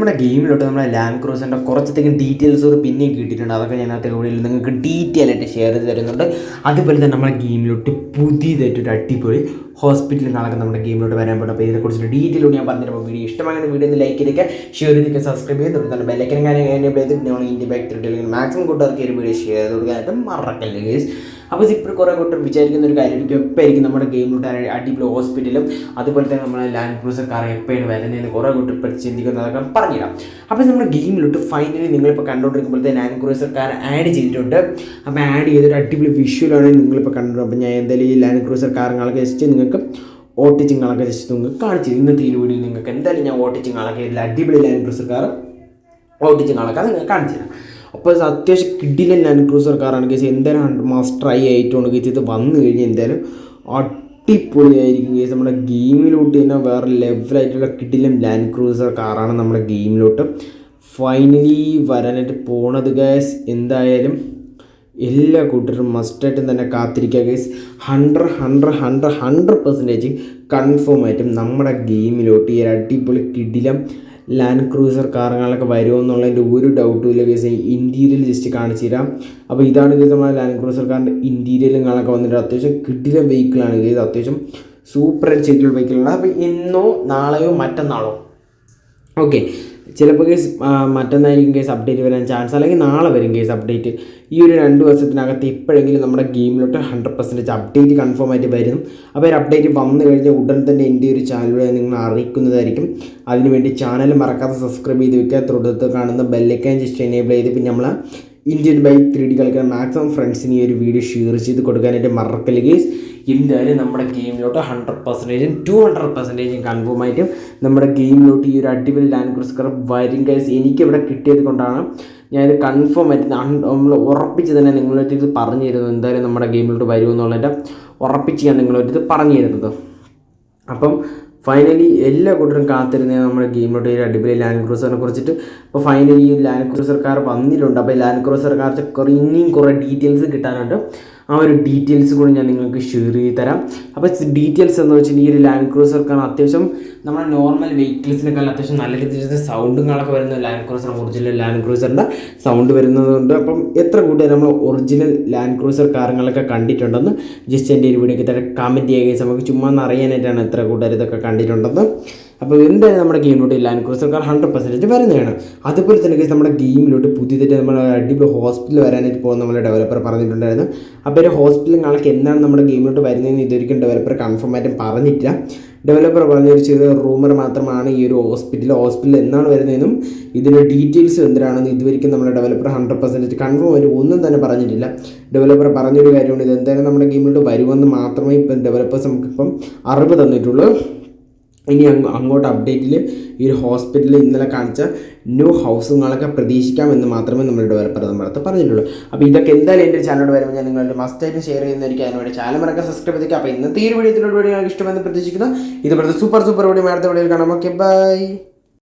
നമ്മുടെ ഗെയിമിലോട്ട് നമ്മുടെ ലാൻഡ് ക്രൂസറിന്റെ കുറച്ചധികം ഡീറ്റെയിൽസ് ഒരു പിന്നെയും കിട്ടിയിട്ടുണ്ട്. അതൊക്കെ ഞാൻ അതിനകത്ത് കൂടി നിങ്ങൾക്ക് ഡീറ്റെയിൽ ആയിട്ട് ഷെയർ ചെയ്ത് തരുന്നുണ്ട്. അതുപോലെ തന്നെ നമ്മുടെ ഗെയിമിലോട്ട് പുതിയതായിട്ടൊരു അടിപൊളി ഹോസ്പിറ്റലിൽ നടക്കുന്ന നമ്മുടെ ഗെയിമിലോട്ട് വരാൻ പറ്റും അപ്പോൾ ഇതിനെക്കുറിച്ച് ഡീറ്റെയിൽ ഞാൻ പറഞ്ഞിരുമ്പോൾ വീഡിയോ ഇഷ്ടമായ വീഡിയോ ഒന്ന് ലൈക്ക് ചെയ്തേക്കുക ഷെയർ ചെയ്തൊക്കെ സബ്സ്ക്രൈബ് ചെയ്ത് തന്നെ ബെല്ലൈക്കനും കാര്യം നമ്മൾ ഇന്ത്യ ബാക്ക് ത്രിട്ട് മാക്സിമം കൂട്ടുകാർക്ക് ഒരു വീഡിയോ ഷെയർ ചെയ്ത് കൊടുക്കാനായിട്ട് മറക്കല്ലേ ഗേസ് അപ്പോൾ ഇപ്പോൾ കുറേ കൂട്ടർ വിചാരിക്കുന്ന ഒരു കാര്യമായിരിക്കും എപ്പോഴായിരിക്കും നമ്മുടെ ഗെയിമിലോട്ട് അടിപൊളി ഹോസ്പിറ്റലും അതുപോലെ തന്നെ നമ്മുടെ ലാൻഡ് ക്രൂസർ കാർ എപ്പോഴാണ് വരുന്നതെന്ന് കുറേ കൂട്ടർ ഇപ്പോൾ ചിന്തിക്കുന്നതൊക്കെ പറഞ്ഞുതരാം. അപ്പോൾ നമ്മുടെ ഗെയിമിലോട്ട് ഫൈനലി നിങ്ങളിപ്പോൾ കണ്ടുകൊണ്ടിരിക്കുമ്പോഴത്തെ ലാൻഡ് ക്രൂസർ കാർ ആഡ് ചെയ്തിട്ടുണ്ട്. അപ്പോൾ ആഡ് ചെയ്തൊരു അടിപൊളി വിഷ്വലാണ് നിങ്ങളിപ്പോൾ കണ്ടത് അപ്പോൾ ഞാൻ എന്തായാലും ഈ ലാൻഡ് ക്രൂസർ കാറുകളൊക്കെ ജസ്റ്റ് നിങ്ങൾക്ക് ഓട്ടിച്ചിങ്ങളൊക്കെ ജസ്റ്റ് നിങ്ങൾക്ക് കാണിച്ചു ഇന്നത്തെ ഈ വീഡിയോ നിങ്ങൾക്ക് എന്തായാലും ഞാൻ ഓട്ടിച്ചിങ്ങളൊക്കെ അടിപൊളി ലാൻഡ് ക്രൂസർ കാർ ഓട്ടിച്ചിങ്ങളൊക്കെ നിങ്ങൾക്ക് കാണിച്ചു തരാം. അപ്പോൾ അത്യാവശ്യം കിഡിലെ ലാൻഡ് ക്രൂസർ കാറാണ് കേസ് എന്തായാലും മാസ്റ്റർ ആയി ആയിട്ടാണ് കേസ് ഇത് വന്നു കഴിഞ്ഞ് എന്തായാലും അടിപൊളിയായിരിക്കും കേസ് നമ്മുടെ ഗെയിമിലോട്ട് തന്നെ വേറെ ലെവലായിട്ടുള്ള കിഡിലൻ ലാൻഡ് ക്രൂസർ കാറാണ് നമ്മുടെ ഗെയിമിലോട്ട് ഫൈനലി വരാനായിട്ട് പോണത് ഗൈസ് എന്തായാലും എല്ലാ കൂട്ടരും മസ്റ്റായിട്ടും തന്നെ കാത്തിരിക്കുക guys hundred hundred hundred hundred percentage confirm ആയിട്ടും നമ്മുടെ ഗെയിമിലോട്ട് ഈ അടിപൊളി കിടിലം ലാൻഡ് ക്രൂസർ കാറുകളൊക്കെ വരുമോ എന്നുള്ളതിന്റെ ഒരു ഡൗട്ടും ഇല്ല ഗൈസ് ഇന്റീരിയൽ ജസ്റ്റ് കാണിച്ചു തരാം. അപ്പോൾ ഇതാണ് നമ്മുടെ ലാൻഡ് ക്രൂസർ കാറിന്റെ ഇന്റീരിയലുകളൊക്കെ വന്നിട്ട് അത്യാവശ്യം കിട്ടിയ വെഹിക്കിളാണ് ഗൈസ് അത്യാവശ്യം സൂപ്പർ ചെയ്തിട്ടുള്ള വെഹിക്കിളാണ് അപ്പോൾ ഇന്നോ നാളെയോ മറ്റന്നാളോ. ഓക്കെ ചിലപ്പോൾ കേസ് മറ്റന്നായിരിക്കും കേസ് അപ്ഡേറ്റ് വരാൻ ചാൻസ് അല്ലെങ്കിൽ നാളെ വരും കേസ് അപ്ഡേറ്റ് ഈ ഒരു രണ്ട് വർഷത്തിനകത്ത് ഇപ്പോഴെങ്കിലും നമ്മുടെ ഗെയിമിലോട്ട് ഹൺഡ്രഡ് പെർസെന്റേജ് അപ്ഡേറ്റ് കൺഫേം ആയിട്ട് വരും. അപ്പോൾ ഒരു അപ്ഡേറ്റ് വന്നു കഴിഞ്ഞാൽ ഉടൻ തന്നെ എന്റെ ഒരു ചാനലിലൂടെ നിങ്ങൾ അറിയിക്കുന്നതായിരിക്കും. അതിനുവേണ്ടി ചാനൽ മറക്കാതെ സബ്സ്ക്രൈബ് ചെയ്ത് വെക്കുക. തുടർത്ത് കാണുന്ന ബെല്ലൊക്കെ ജസ്റ്റ് എനേബിൾ ചെയ്ത് പിന്നെ നമ്മൾ ഇന്ത്യൻ ബൈക്ക് ത്രീ ഡി കളിക്കാൻ മാക്സിമം ഫ്രണ്ട്സിന് ഈ ഒരു വീഡിയോ ഷെയർ ചെയ്ത് കൊടുക്കാനായിട്ട് മറക്കൽ ഗേസ് എന്തായാലും നമ്മുടെ ഗെയിമിലോട്ട് ഹൺഡ്രഡ് പെർസെന്റേജും ടു ഹൺഡ്രഡ് പെർസെന്റേജും കൺഫേം ആയിട്ടും നമ്മുടെ ഗെയിമിലോട്ട് ഈ ഒരു അടിപൊളി ലാൻഡ് ക്രൂസർ വരും ഗൈസ് എനിക്കിവിടെ കിട്ടിയത് കൊണ്ടാണ് ഞാനിത് കൺഫേം ആയിട്ട് നമ്മൾ ഉറപ്പിച്ച് തന്നെ നിങ്ങളുടെ ഇത് പറഞ്ഞു തരുന്നത് എന്തായാലും നമ്മുടെ ഗെയിമിലോട്ട് വരുമെന്നുള്ളതിന്റെ ഉറപ്പിച്ച് ഞാൻ നിങ്ങളുടെ ഇത് പറഞ്ഞു തരുന്നത്. അപ്പം ഫൈനലി എല്ലാ കൂട്ടരും കാത്തിരുന്ന നമ്മുടെ ഗെയിമിലോട്ട് ഒരു അടിപൊളി ലാൻഡ് ക്രൂസറിനെ കുറിച്ചിട്ട്. അപ്പോൾ ഫൈനലി ഈ ലാൻഡ് ക്രൂസർ കാർ വന്നിട്ടുണ്ട്. അപ്പോൾ ലാൻഡ് ക്രൂസർ കുറേ ഇനിയും കുറേ ഡീറ്റെയിൽസ് കിട്ടാനുണ്ട്. ആ ഒരു ഡീറ്റെയിൽസ് കൂടി ഞാൻ നിങ്ങൾക്ക് ഷെയർ ചെയ്ത് തരാം. അപ്പോൾ ഡീറ്റെയിൽസ് എന്ന് വെച്ചാൽ ഈ ഒരു ലാൻഡ് ക്രൂസർക്കാണ് അത്യാവശ്യം നമ്മുടെ നോർമൽ വെഹിക്കിൾസിനേക്കാൾ അത്യാവശ്യം നല്ല രീതിയിൽ സൗണ്ടും കാണൊക്കെ വരുന്ന ലാൻഡ് ക്രൂസർ ഒറിജിനൽ ലാൻഡ് ക്രൂസറിന്റെ സൗണ്ട് വരുന്നതുകൊണ്ട് അപ്പം എത്ര കൂട്ടുകാർ നമ്മൾ ഒറിജിനൽ ലാൻഡ് ക്രൂസർ കാറുകളൊക്കെ കണ്ടിട്ടുണ്ടെന്ന് ജസ്റ്റ് എന്റെ ഒരു വീഡിയോക്ക് തന്നെ കമന്റ് ചെയ്യുക നമുക്ക് ചുമ്മാ അറിയാനായിട്ടാണ് എത്ര കൂട്ടുകാർ ഇതൊക്കെ കണ്ടിട്ടുണ്ടെന്ന്. അപ്പോൾ എന്തായാലും നമ്മുടെ ഗെയിമിലോട്ട് Land Cruiser car hundred percentage വരുന്നതാണ്. അതുപോലെ തന്നെ നമ്മുടെ ഗെയിമിലോട്ട് പുതിയതായിട്ട് നമ്മൾ അടിപൊളി ഹോസ്പിറ്റൽ വരാനായിട്ട് പോകുന്ന നമ്മുടെ ഡെവലപ്പർ പറഞ്ഞിട്ടുണ്ടായിരുന്നു. അപ്പോൾ ഒരു ഹോസ്പിറ്റൽ കാണാൻ എന്താണ് നമ്മുടെ ഗെയിമിലോട്ട് വരുന്നതെന്ന് ഇതൊരിക്കും ഡെവലപ്പർ കൺഫേം ആയിട്ടും പറഞ്ഞിട്ടില്ല. ഡെവലപ്പർ പറഞ്ഞ ഒരു ചെറിയ റൂമർ മാത്രമാണ് ഈ ഒരു ഹോസ്പിറ്റൽ ഹോസ്പിറ്റൽ എന്നാണ് വരുന്നതെന്നും ഇതിന്റെ ഡീറ്റെയിൽസ് എന്തിനാണെന്ന് ഇതുവരെയ്ക്കും നമ്മുടെ ഡെവലപ്പർ ഹൺഡ്രഡ് പെർസെന്റേജ് കൺഫേം ഒരു ഒന്നും തന്നെ പറഞ്ഞിട്ടില്ല. ഡെവലപ്പർ പറഞ്ഞൊരു കാര്യമാണ് ഇത് എന്തായാലും നമ്മുടെ ഗെയിമിലോട്ട് വരുമെന്ന് മാത്രമേ ഇപ്പം ഡെവലപ്പേഴ്സ് നമുക്കിപ്പം അറിവ് തന്നിട്ടുള്ളൂ. ഇനി അങ്ങ് അങ്ങോട്ട് അപ്ഡേറ്റിൽ ഈ ഒരു ഹോസ്പിറ്റലിൽ ഇന്നലെ കാണിച്ച ന്യൂ ഹൗസുകളൊക്കെ പ്രതീക്ഷിക്കാമെന്ന് മാത്രമേ നമ്മൾ ഡെവലപ്പർ നമ്മുടെ അടുത്ത് പറഞ്ഞിട്ടുള്ളൂ. അപ്പോൾ ഇതൊക്കെ എന്തായാലും എന്റെ ചാനലോട് വരുമ്പോൾ ഞാൻ നിങ്ങളുടെ മസ്റ്റായിട്ട് ഷെയർ ചെയ്യുന്നതായിരിക്കും അതിനുവേണ്ടി ചാനൽ മറക്കാൻ സബ്സ്ക്രൈബ് ചെയ്തേക്കുക അപ്പോൾ ഇന്നത്തെ ഈ വീഡിയോ നിങ്ങൾക്ക് ഇഷ്ടമെന്ന് പ്രതീക്ഷിക്കുന്നു. ഇതുപോലത്തെ സൂപ്പർ സൂപ്പർ വീഡിയോ അടുത്ത വീഡിയോയിൽ കാണാം. Okay bye